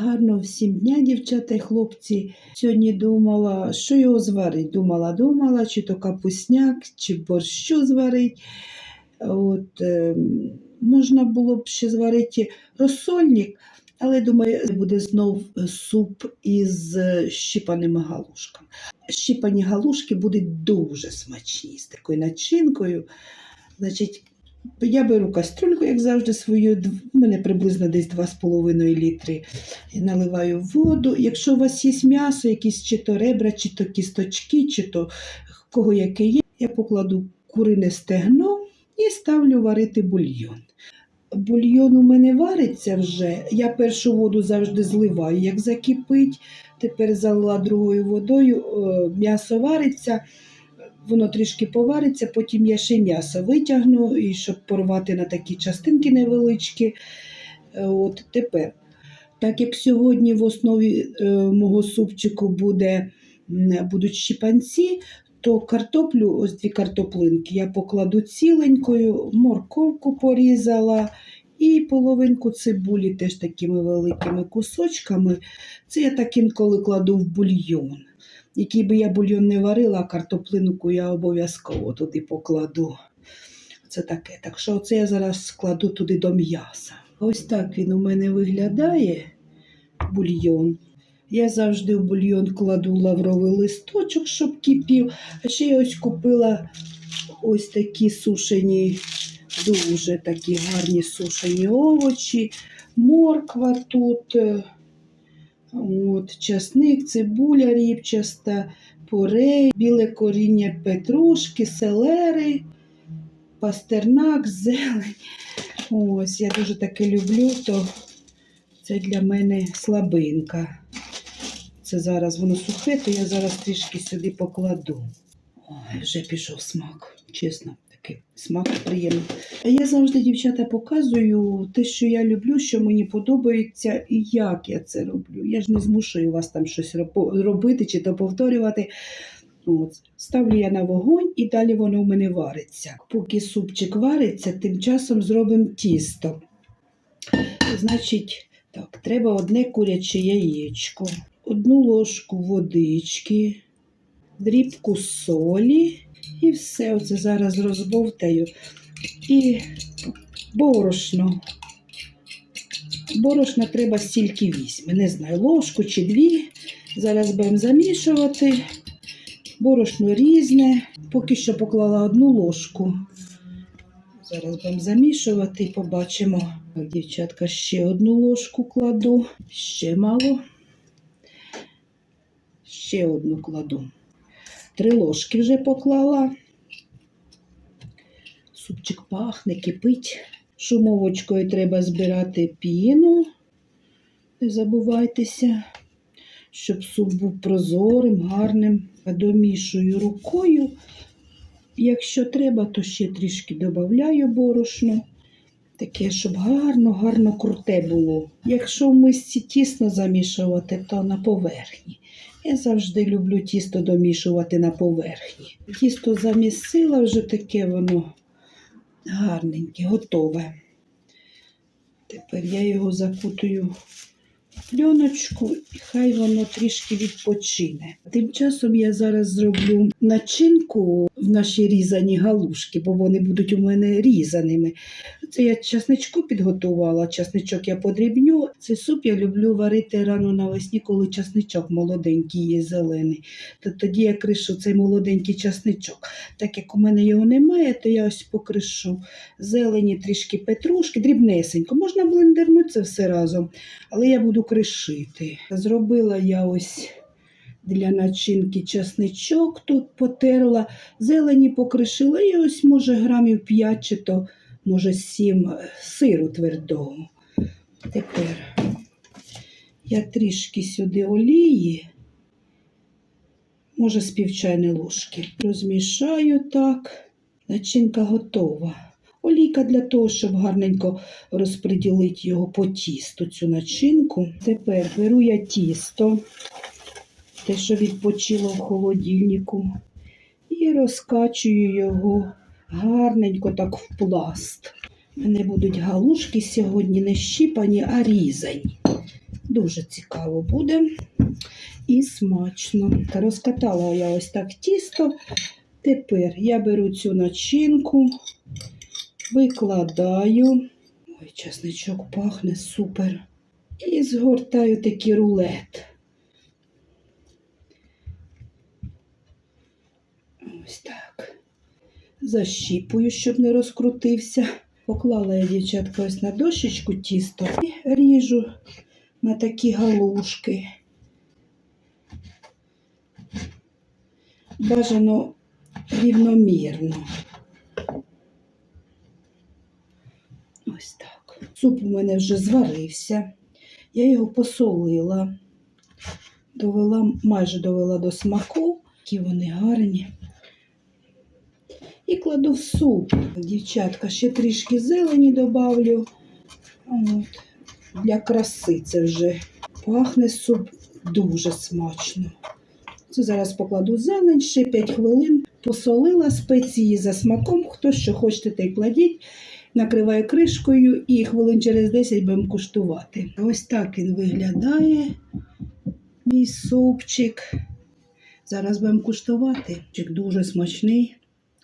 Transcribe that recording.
Гарно всім дня, дівчата і хлопці. Сьогодні думала, що його зварить. Думала, думала, чи то капусняк, чи борщу зварить. От, е, можна було б ще зварити розсольник, але думаю, буде знов суп із щипаними галушками. Щипані галушки будуть дуже смачні з такою начинкою. Значить, я беру кастрюльку, як завжди, свою, у мене приблизно десь 2,5 літри. І наливаю воду. Якщо у вас є м'ясо, якісь чи то ребра, чи то кісточки, чи то кого яке є, я покладу курине стегно і ставлю варити бульйон. Бульйон у мене вариться вже. Я першу воду завжди зливаю, як закипить. Тепер залила другою водою, е, м'ясо вариться, воно трішки повариться, потім я ще м'ясо витягну, і щоб порвати на такі частинки невеличкі. Е, От тепер. Так як сьогодні в основі е, мого супчику буде, будуть щіпанці, то картоплю, ось дві картоплинки, я покладу ціленькою, морковку порізала і половинку цибулі теж такими великими кусочками. Це я так інколи кладу в бульйон. Який би я бульйон не варила, картоплинку я обов'язково туди покладу. Це таке. Так що це я зараз складу туди до м'яса. Ось так він у мене виглядає, бульйон. Я завжди в бульйон кладу лавровий листочок, щоб кипів. А ще я ось купила ось такі сушені, дуже такі гарні сушені овочі, морква тут, е, от, часник, цибуля ріпчаста, порей, біле коріння петрушки, селери, пастернак, зелень. Ось, я дуже таке люблю, то це для мене слабинка. Це зараз воно сухе, то я зараз трішки сюди покладу. Ой, вже пішов смак, чесно, такий смак приємний. Я завжди, дівчата, показую те, що я люблю, що мені подобається і як я це роблю. Я ж не змушую вас там щось робити чи то повторювати. От. Ставлю я на вогонь і далі воно у мене вариться. Поки супчик вариться, тим часом зробимо тісто. Значить, так, треба одне куряче яєчко, одну ложку водички, дрібку солі і все. Оце зараз розбовтаю. І борошно. Борошна треба стільки візьме. Не знаю, ложку чи дві. Зараз будемо замішувати. Борошно різне. Поки що поклала одну ложку. Зараз будемо замішувати і побачимо. Дівчатка, ще одну ложку кладу. Ще мало. Ще одну кладу. Три ложки вже поклала. Супчик пахне, кипить. Шумовочкою треба збирати піну. Не забувайтеся, щоб суп був прозорим, гарним. Домішую рукою. Якщо треба, то ще трішки додаю борошно. Таке, щоб гарно, гарно круте було. Якщо в мисці тісно замішувати, то на поверхні. Я завжди люблю тісто домішувати на поверхні. Тісто замісила, вже таке воно гарненьке, готове. Тепер я його закутую в пленочку і хай воно трішки відпочине. Тим часом я зараз зроблю начинку в наші різані галушки, бо вони будуть у мене різаними. Це я часничку підготувала, часничок я подрібню. Цей суп я люблю варити рано навесні, коли часничок молоденький є зелений. То тоді я кришу цей молоденький часничок. Так як у мене його немає, то я ось покришу зелені трішки петрушки, дрібнесенько. Можна блендернути це все разом, але я буду кришити. Зробила я ось. Для начинки часничок тут потерла, зелені покришила і ось, може, грамів 5 чи то, може, 7 сиру твердого. Тепер я трішки сюди олії, може, з півчайної ложки. Розмішаю так. Начинка готова. Олійка для того, щоб гарненько розподілити його по тісту, цю начинку. Тепер беру я тісто, те, що відпочило в холодильнику, і розкачую його гарненько так в пласт. Мене будуть галушки сьогодні не щіпані, а різані. Дуже цікаво буде і смачно. Та Розкатала я ось так тісто. Тепер я беру цю начинку, викладаю. Ой, чесничок пахне супер. І згортаю такий рулет. Ось так. Защіпую, щоб не розкрутився. Поклала я, дівчатка, ось на дощечку тісто і ріжу на такі галушки. Бажано рівномірно. Ось так. Суп у мене вже зварився. Я його посолила, довела, майже довела до смаку, які вони гарні. І кладу в суп. Дівчатка, ще трішки зелені добавлю. От. Для краси це вже пахне суп дуже смачно. Це зараз покладу зелень, ще 5 хвилин. Посолила спеції за смаком. Хто що хочете, те й кладіть. Накриваю кришкою і хвилин через 10 будемо куштувати. Ось так він виглядає. Мій супчик. Зараз будемо куштувати. Дуже смачний,